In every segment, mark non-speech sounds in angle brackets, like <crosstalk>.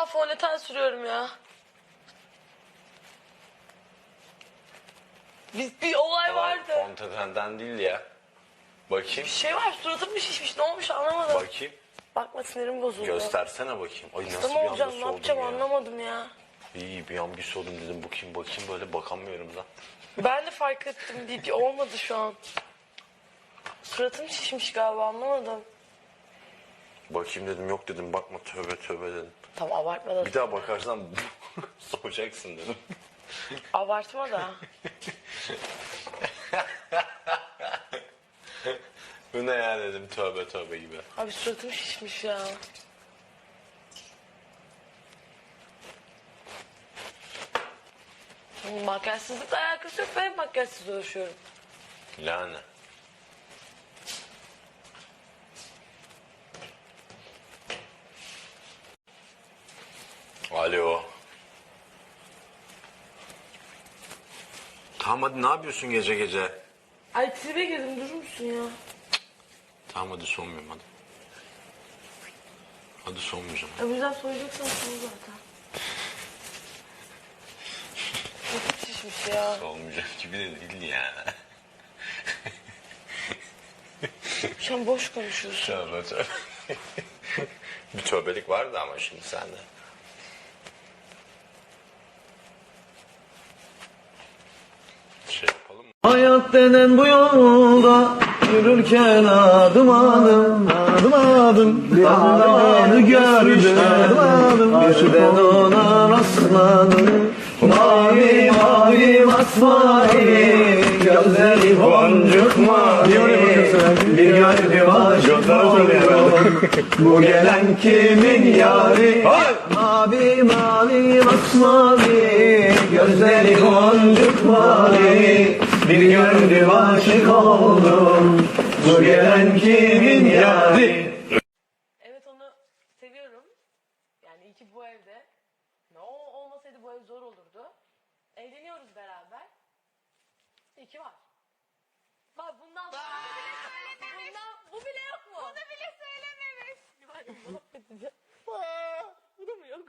Aa fondöten sürüyorum ya. Biz bir olay vardı. Fontenden değil ya. Bakayım. Bir şey var suratım mı şişmiş ne olmuş anlamadım. Bakayım. Bakma sinirim bozuldu. Göstersene bakayım. Ay nasıl Hasta bir mı anda olacağım ne yapacağım ya. anlamadım ya. İyi bir an bir soğudum dedim. Bu kim bakayım böyle bakamıyorum da. Ben de fark ettim bir, bir olmadı şu an. Suratım şişmiş galiba anlamadım. Bakayım dedim yok dedim bakma tövbe tövbe dedim. Tamam abartma da. Bir daha bakarsan <laughs> soğuyacaksın dedim. Abartma da. <laughs> Bu ne ya dedim tövbe tövbe gibi. Abi suratım şişmiş ya. Makyajsızlıkla alakası yok. Ben hep makyajsız dolaşıyorum. Yani. Tamam hadi ne yapıyorsun gece gece? Ay tribe girdim durur musun ya? Tamam hadi sonmuyorum hadi. Hadi sonmayacağım. Ya bu yüzden soyacaksan sonu zaten. Suratım şişmiş ya. Olmayacak gibi de değil yani. An boş konuşuyorsun. Tövbe tövbe. Bir tövbelik vardı ama şimdi sende. Şey yapalım mı? Hayat denen bu yolda yürürken adım adım adım adım. Allah'ını gördüm adım adım. Birden ona rastladım Mavi mavi masmavi. Gözleri boncuk mavi. Bir aşık oldum Bu gelen kimin yari? Mavi mavi masmavi. Gözleri boncuk mavi Bir gönlüm aşık oldum Bu gelen kimin yari Evet onu seviyorum. Yani iyi ki bu evde. Ne o olmasaydı bu ev zor olurdu. Evleniyoruz beraber. İyi ki var. Bak bundan bundan bu bile yok mu? Bunu bile söylememiş. Mahvedeceğim. Aa, Bu da mı yok?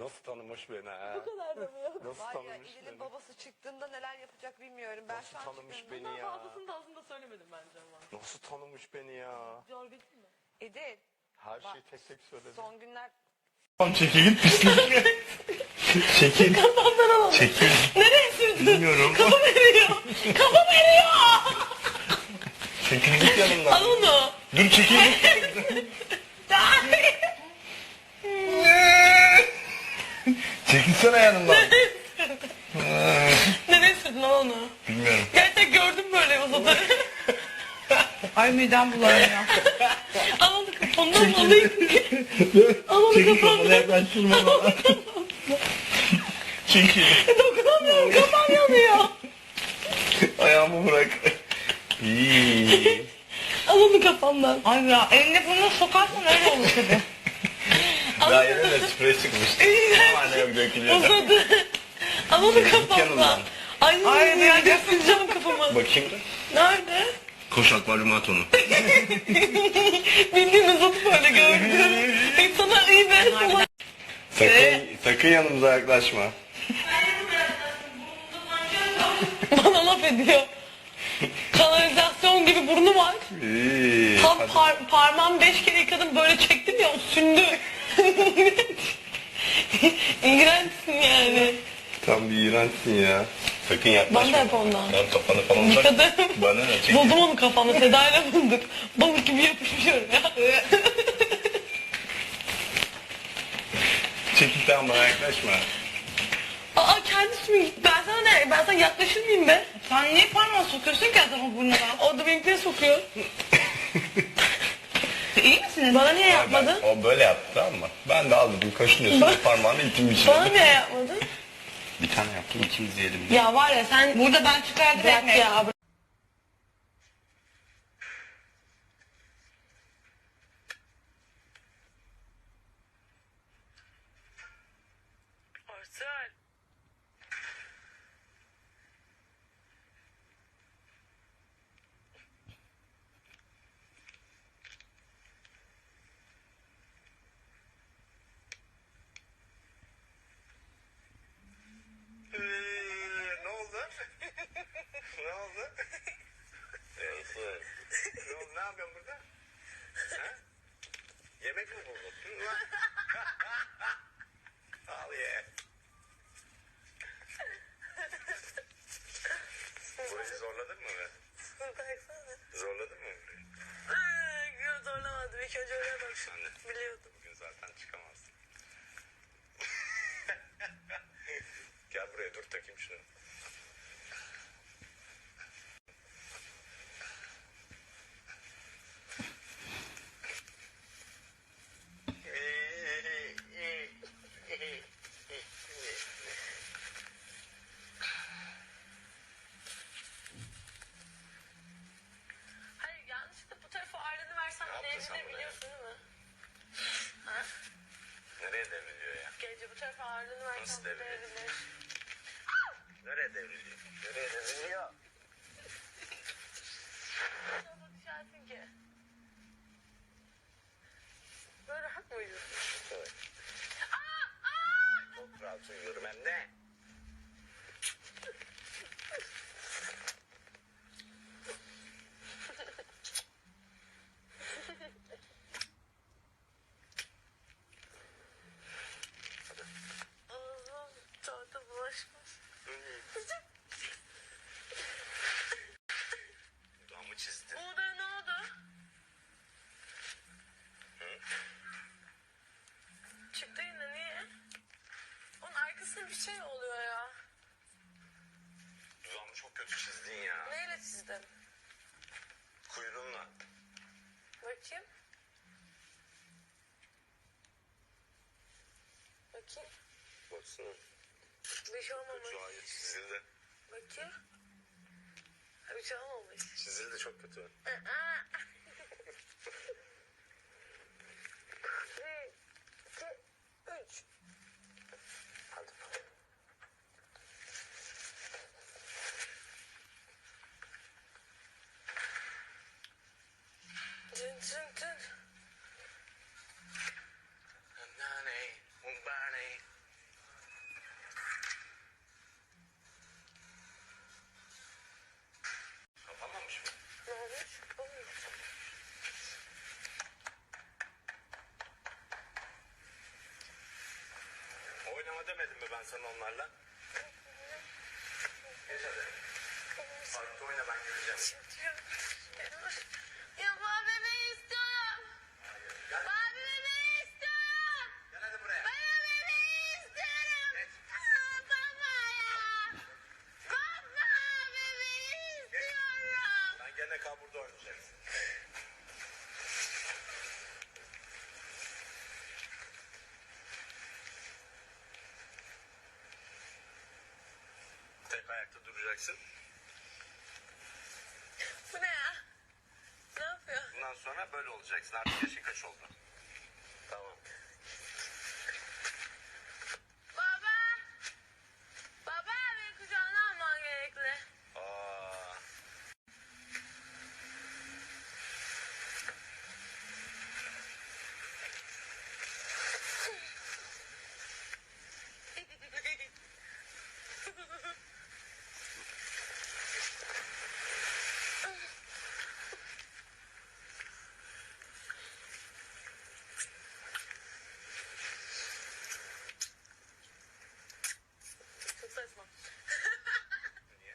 Nasıl tanımış beni ha? Bu kadar da mı yok? Nasıl Var ya tanımış İdil'in beni? babası çıktığında neler yapacak bilmiyorum. Ben şu an Tanımış çıktığımda- beni Bundan ya. fazlasını da aslında söylemedim bence ama. Nasıl tanımış beni ya? Zor bitti mi? İdil Her şeyi tek tek söyledi. son günler <laughs> Çekil git pislik Çekil Çekil Nereye sürdün? Bilmiyorum Kafam eriyor. Kafam eriyor. Çekil git yanımdan Al onu. Dur çekil <laughs> Çekilsene yanımdan <laughs> Nereye sürdün onu. Bilmiyorum Gerçekten gördüm böyle masada. <laughs> Ay midem bulanıyor. <laughs> al onu kafandan alayım. Al onu Çekil kafandan. kafanı yaklaştırma bana Çekil Dokunamıyorum kafam yanıyor. Ayağımı bırak İyi Al onu kafamdan. Ay ya eline bunu sokarsan öyle olur tabii. Daha yeni de sprey çıkmıştı. Hala yok dökülüyor. Uzadı. Al onu yanımdan. Ay, Ay, bir ya sileceğim kafama. Bakayım da. Nerede? Koş akvaryum at onu. <laughs> Bildiğin uzadı böyle gördüm. İnsana iyi be. Sana... Sakın, sakın yanımıza yaklaşma. Bana laf ediyor. Kanalizasyon gibi burnu var. Tam par parmağım beş kere yıkadım böyle çektim ya o sündü. <laughs> İğrençsin yani. Tam bir iğrençsin ya. Sakın yaklaşma. Ben de hep ondan. Lan kafanı falan uzak. Bana ne çekil. Buldum onu kafamda Seda'yla bulduk. Balık gibi yapışmış oraya. <laughs> Çekil tamam bana yaklaşma. Aa kendisi mi? Ben sana ne? Ben sana yaklaşır mıyım be? Sen niye parmağı sokuyorsun ki adamın burnuna? O da benimkine sokuyor. <laughs> İyi misiniz? Bana niye yapmadın? Ben, o böyle yaptı mı? Ben de aldım kaşınıyorsun Bak- parmağını ittim içine. Bana niye yapmadın? Bir tane yaptım ikimiz yiyelim diye. Ya var ya sen... Burada ben çıkardım ekmeği. ya. Arsel. Al ye. Burayı zorladın mı be? Baksana. Zorladın mı burayı? Aa, Yok zorlamadım. İlk önce oraya bak. Ben de. Biliyordum. Bugün zaten çıkamazsın. Gel buraya dur takayım şunu. Hayır yanlışlıkla bu tarafa ağırlığını versem Ne yaptın sen devrilir buna biliyorsun değil mi? Ha? Nereye devriliyor ya? Gece bu tarafa ağırlığını versem Nasıl bu devrilir? Devrilir. Nereye devriliyor? Nereye devriliyor? Nasıl düşersin ki? Böyle rahat mı uyuyorsun? Evet. Aa! Aa! Çok rahat uyuyorum hem de. Ağzım tahta bulaşmış. Dudağımı çizdin. Bu da ne oldu? Çıktı yine niye? Onun arkasında bir şey oluyor ya. Dudağımı çok kötü çizdin ya. Neyle çizdin? Kuyruğunla. Bakayım. Bakayım. Baksana. Bir şey olmamış. Kötü hayır çizildi. Bakayım. Bir şey olmamış. Çizildi çok kötü. Aa! Bir, iki, üç. Hadi. Tın tın tın. Nane, umbane. Kapanmamış mı? Ne olmuş? Olmuş. Oynama sana onlarla? Geç hadi. Parkta oyna ben göreceğim. Duracaksın. Bu ne ya? Ne yapıyor? Bundan sonra böyle olacaksın. Artık yaşın kaç oldu? Tamam. Baba. Baba beni kucağına alman gerekli. Aa, Çok saçma. niye?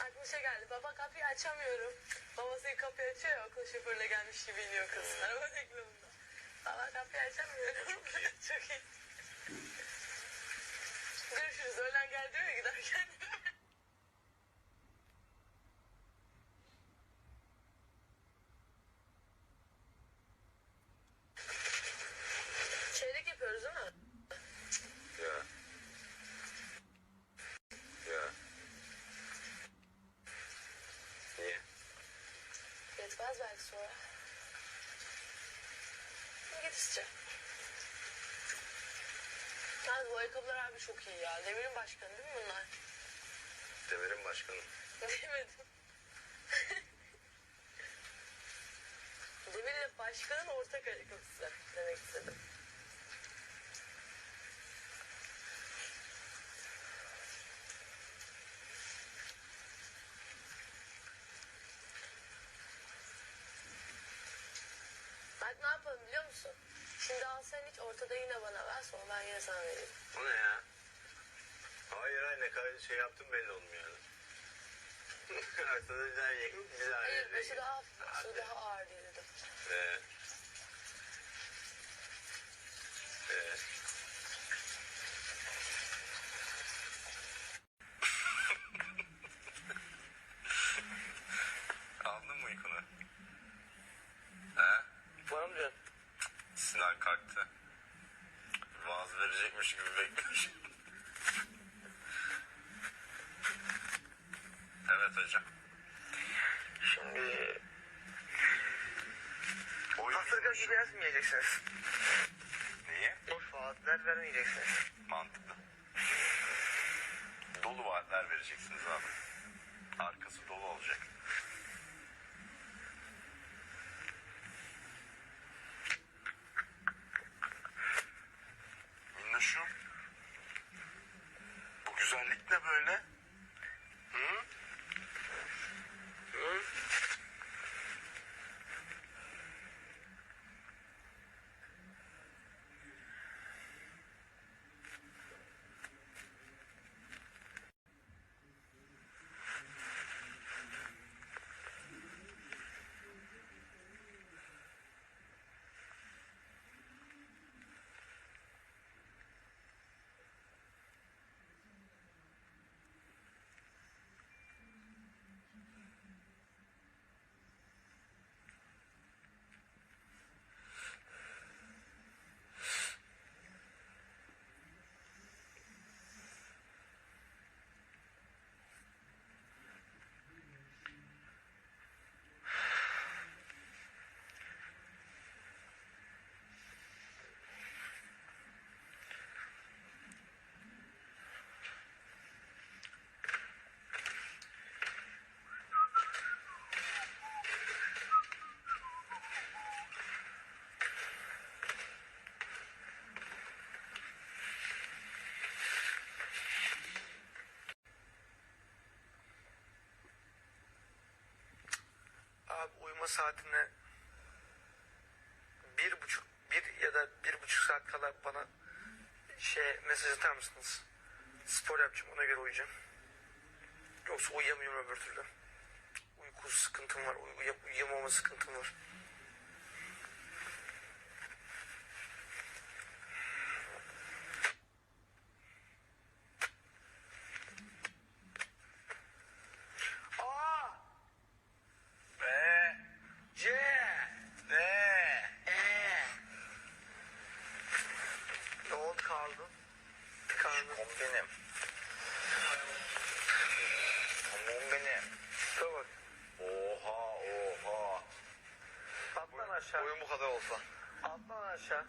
Aklıma şey geldi. Baba kapıyı açamıyorum. Babası kapıyı açıyor ya. Okul şoförüyle gelmiş gibi iniyor kız. Araba <laughs> reklamında. Baba kapıyı açamıyorum. Çok iyi. <laughs> Görüşürüz. Öğlen gel diyor ya giderken. Çeyrek yapıyoruz değil mi? Ya. Ya. Niye? Yetmez belki sonra. Yetişecek. Yalnız bu ayakkabılar abi çok iyi ya. Demir'in başkanı değil mi bunlar? Demir'in başkanı. <laughs> Demedim. Demir'le başkanın ortak ayakkabısı demek istedim. Hadi ne yapalım biliyor musun? Şimdi al sen hiç ortada yine bana ver sonra ben yine sana vereyim. O ne ya? Hayır hayır ne kadar şey yaptım belli olmuyor. Aslında güzel yakın güzel. Hayır başı daha başı daha ağır diye dedim. Ee. Aldın mı uykunu? He? Var mı canım? Sinan kalktı. Vaaz verecekmiş gibi beklemiş. evet hocam. Şimdi... Gibi yazmayacaksınız. Niye? Boş vaatler vermeyeceksiniz. Mantıklı. Dolu vaatler vereceksiniz abi. Arkası dolu olacak. Minnoşum. Bu güzellik ne böyle? Hı? Hı? Abi uyuma saatine bir buçuk, bir ya da bir buçuk saat kala bana şey mesaj atar mısınız? Spor yapacağım ona göre uyuyacağım. Yoksa uyuyamıyorum öbür türlü. Uyku sıkıntım var, uy- uyuyamama sıkıntım var. Kadar olsa. Atlan aşağı.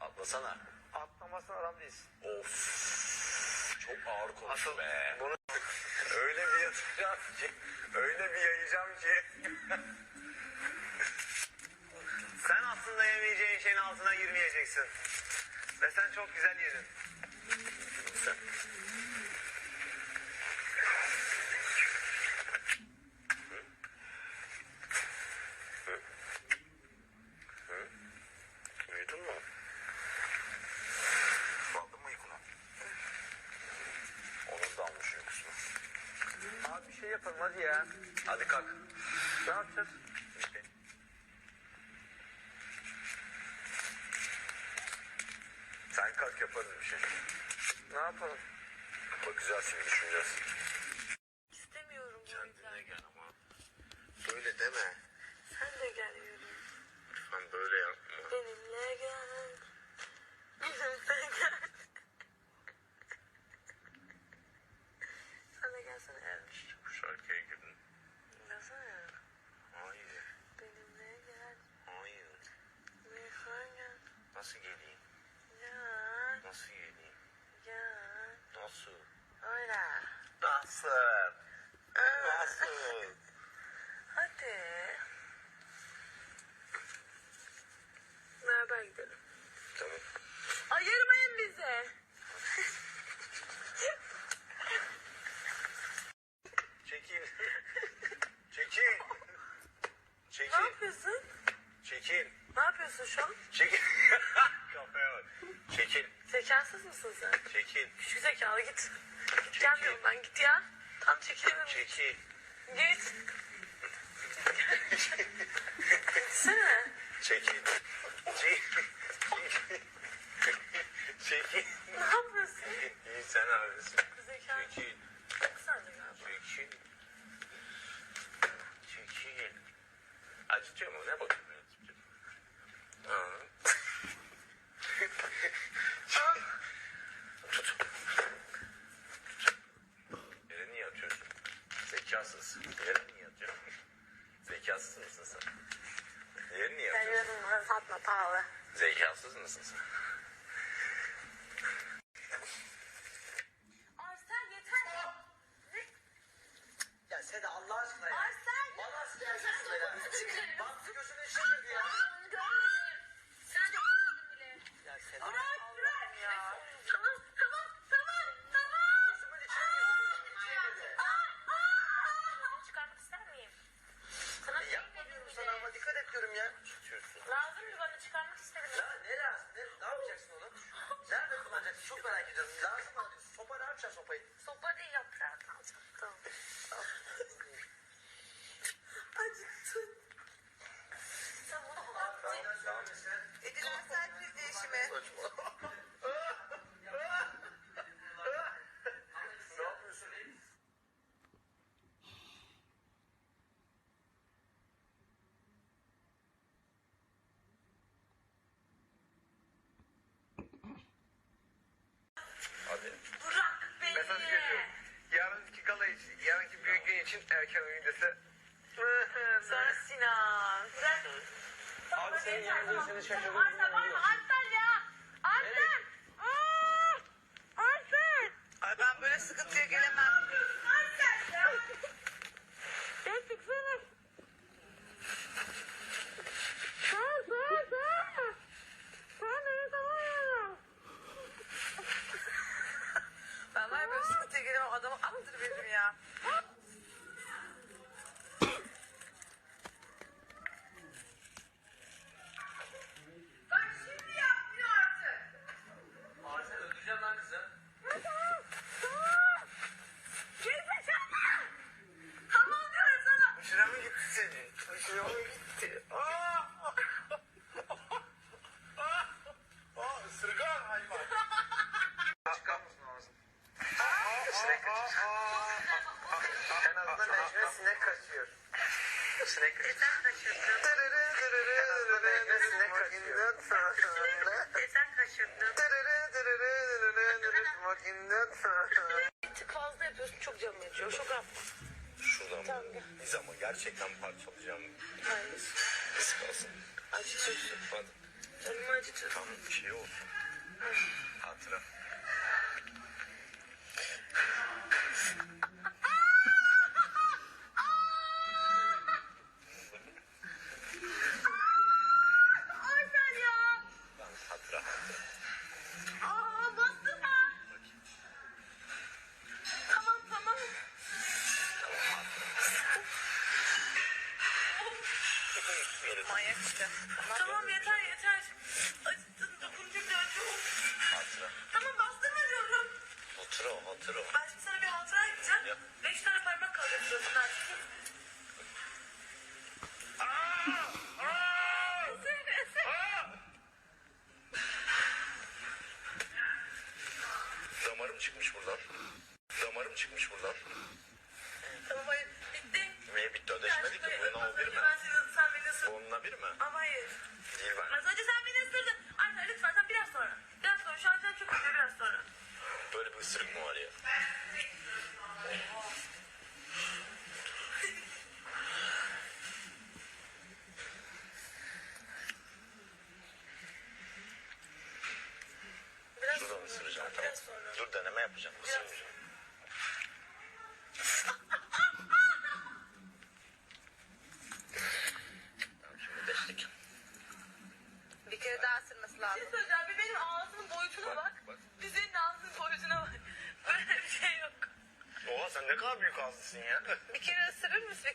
Atlasana. Atlamazsan adam değilsin. Of. Çok ağır konuştu Asıl be. bunu Öyle bir yatacağım ki. Öyle bir yayacağım ki. sen aslında yemeyeceğin şeyin altına girmeyeceksin. Ve sen çok güzel yedin. Sen. Hı? Hı? Uyudun mu? Aldın mı uykunu? Onun da almış uykusunu. abi bir şey yapalım hadi ya. Hadi kalk. Ne yapacağız? Sen kalk yaparız bir şey. Ne yapalım? Bakacağız şimdi düşüneceğiz. yoldan git ya. Tam çekilememiş. Çekil. gracias. treasure room. gerçekten parçalayacağım. Hayır. Nasıl kalsın? Acıtıyorsun. Hadi. Canımı acıtıyorsun. Tamam şey olsun. Hatıra.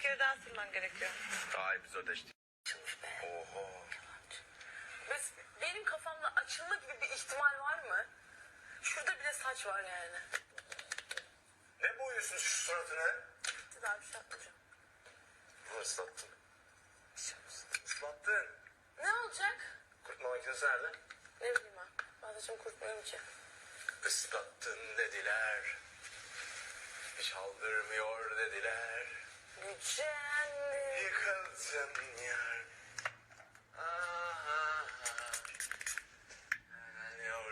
Tekirdağ sürmem gerekiyor. Ay biz ödeştik. Oho. Mes- benim kafamda açılma gibi bir ihtimal var mı? Şurada bile saç var yani. Ne boyuyorsun şu suratını? Size Daha bir şey yapmayacağım. Bunu ıslattın. Islattın. Ne olacak? Kurutma makinesi nerede? Ne bileyim ben. Ben saçımı ki. Islattın dediler. Çaldırmıyor dediler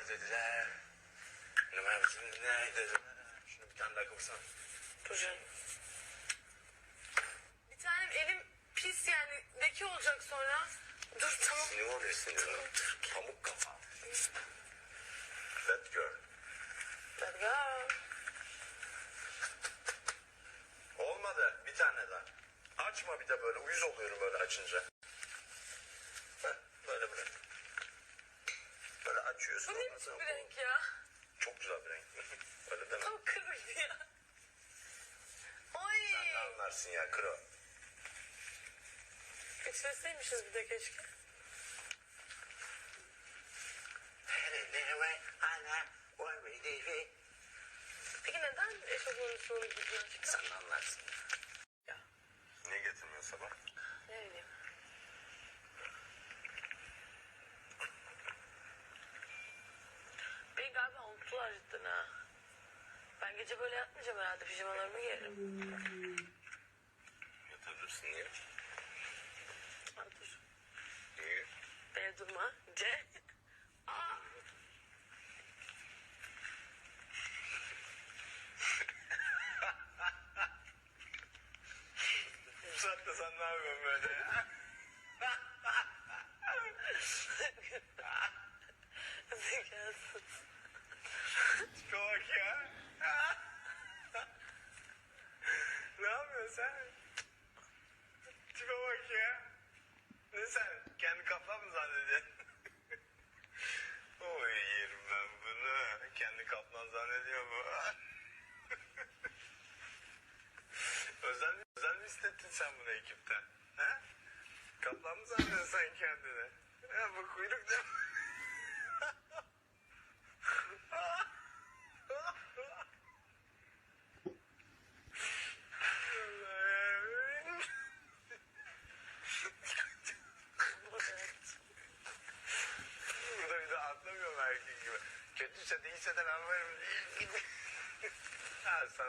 dediler. Ne dediler. Şunu bir tane daha kapırsan. Dur canım. Bir tanem elim pis yani. Leke olacak sonra. Dur tamam. Sinir oluyor sinir. Pamuk kafa. That girl. Hadi gel. Olmadı. Bir tane daha. Açma bir de böyle. Uyuz oluyorum böyle açınca. Heh, böyle bırak. Böyle açıyorsun. Bu ne biçim bir renk ya? Çok güzel bir renk. <laughs> Öyle deme. Tam kırmızı ya. Ay. Ne anlarsın ya kro. İçmeseymişiz bir de keşke. death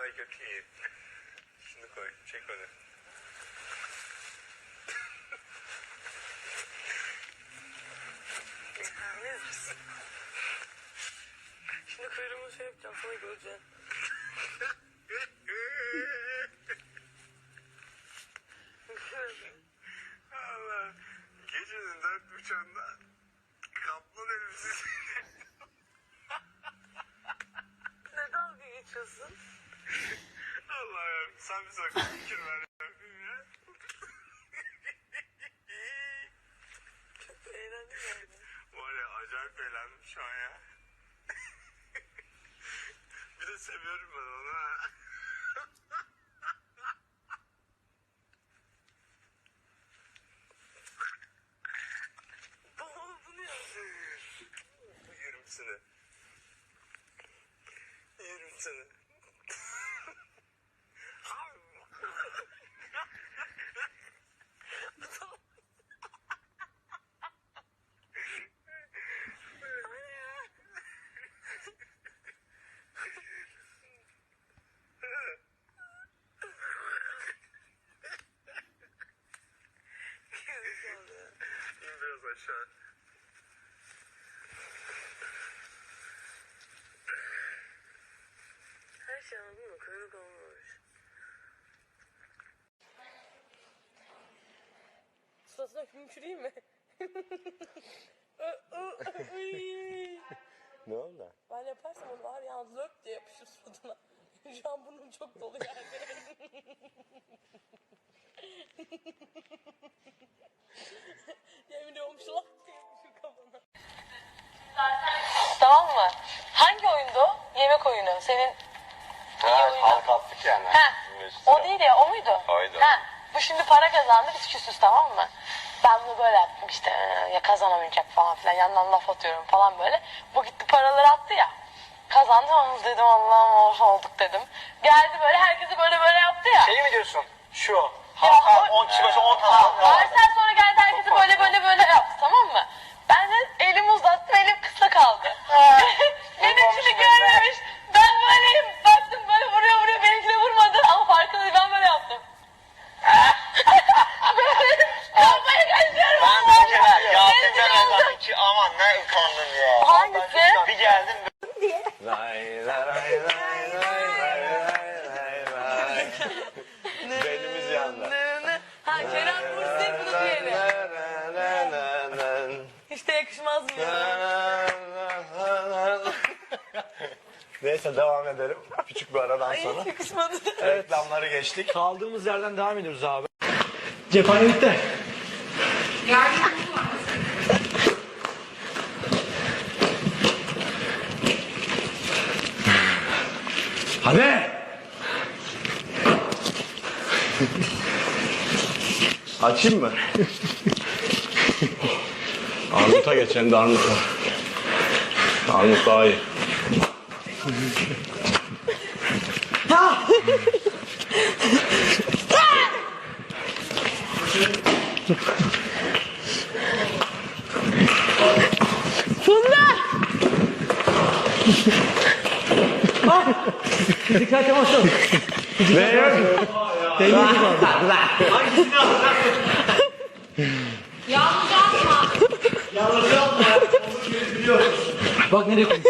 sana kötüyüm. Şunu koy, çek onu. Terbiyesiz. Şimdi kuyruğumu şey yapacağım sana göreceksin. Allah. Gecenin dört buçuğunda kaplan elbisesi. Ne dalga geçiyorsun? Allah'ım sen bir sakın fikir ver. ya. Çok eğlendim yani. Var ya acayip eğlendim şu an ya. bir de seviyorum ben onu <laughs> ha. Baba bu ne ya? Yerim seni. Yerim seni. Aşağı. Her şey anladın? Kuyruk olmamış. Suratına hümçüreyim mi? <laughs> Ne oldu? ben yaparsam onu var ya lök diye yapışır suratına. Şu an burnum çok dolu yani. <laughs> Diye yapışır kafana. Tamam mı? Hangi oyundu? Yemek oyunu. Senin Ha, oyunu. halk attık yani. Ha, o değil ya, o muydu? Oydu. Ha, bu şimdi para kazandı, biz küsüz tamam mı? Ben bunu böyle yaptım işte "Ee, ya kazanamayacak falan filan yandan laf atıyorum falan böyle. Bu gitti paraları attı ya. Kazandım onu dedim Allah'ım olsun olduk dedim. Geldi böyle herkese böyle böyle yaptı ya. Şey mi diyorsun? Şu. Ya Halka o- 10 kişi başı 10 Ha, tane. Parsel sonra geldi herkese böyle yaptı tamam mı? Ben de elimi uzattım elim kısa kaldı. Benimkini görmemiş. Ben böyleyim baktım böyle vuruyor vuruyor benimkine vurmadı ama farkında değil ben böyle yaptım. böyle kafaya kaçıyorum. Ben de bir kere yaptım Rezil ben oldum. zaten ki aman ne utandım ya. Hangisi? Bir geldim Lay lay lay lay lay lay lay lay. Beynimiz yandı. Ha Kerem Bursin bunu diğeri. Hiç de yakışmaz mı ya? Neyse devam edelim. Küçük bir aradan sonra. Hiç yakışmadı. Reklamları geçtik. Kaldığımız yerden devam ediyoruz abi. Cephane bitti. Hadi. Açayım mı? Armut'a geçelim de Armut'a. Armut daha iyi. Dikkat temasın. Ne yok? Bak nereye koydun.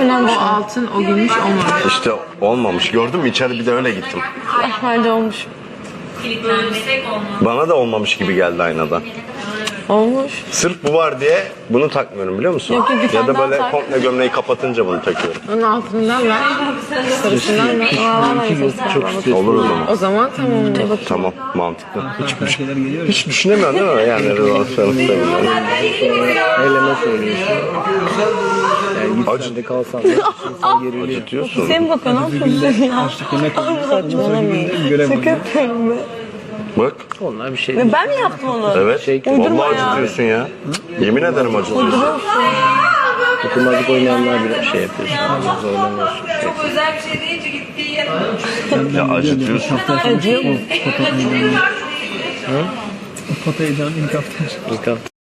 Önemli o altın, o gümüş olmamış. İşte olmamış. Gördün mü? İçeri bir de öyle gittim. Nerede olmuş? Bana da olmamış gibi geldi aynadan. Olmuş. Sırf bu var diye bunu takmıyorum biliyor musun? Yok, yok, bir ya tane da daha böyle tak. komple gömleği kapatınca bunu takıyorum. Onun altından ver. Sarısından ver. Aa, sarısından ver. Olur o zaman. O zaman tamam. Ne bakayım. Tamam mantıklı. Hiç, hiç düşünemiyorsun değil mi? Yani relasyonu Eyleme söylüyorsun. Yani git Acı- sen de kalsan da insan geriliyor. Acıtıyorsun. Sen bakın ne yapıyorsun ya? Açlık yemek Saçmalamayın. Göremem. Yapıyorum ben. Bak. Onlar bir şey Ya Ben mi yaptım onu? Evet. Şey- Uydurma Vallahi ya. acıtıyorsun ya. Yemin ederim acıtıyorsun. Dokunmazlık oynayanlar bile şey yapıyor. Zorlanıyorsun. Şey. Çok özel bir şey deyince gittiği yer. Ya acıtıyorsun. Acıyor <laughs> mu? İlk hafta.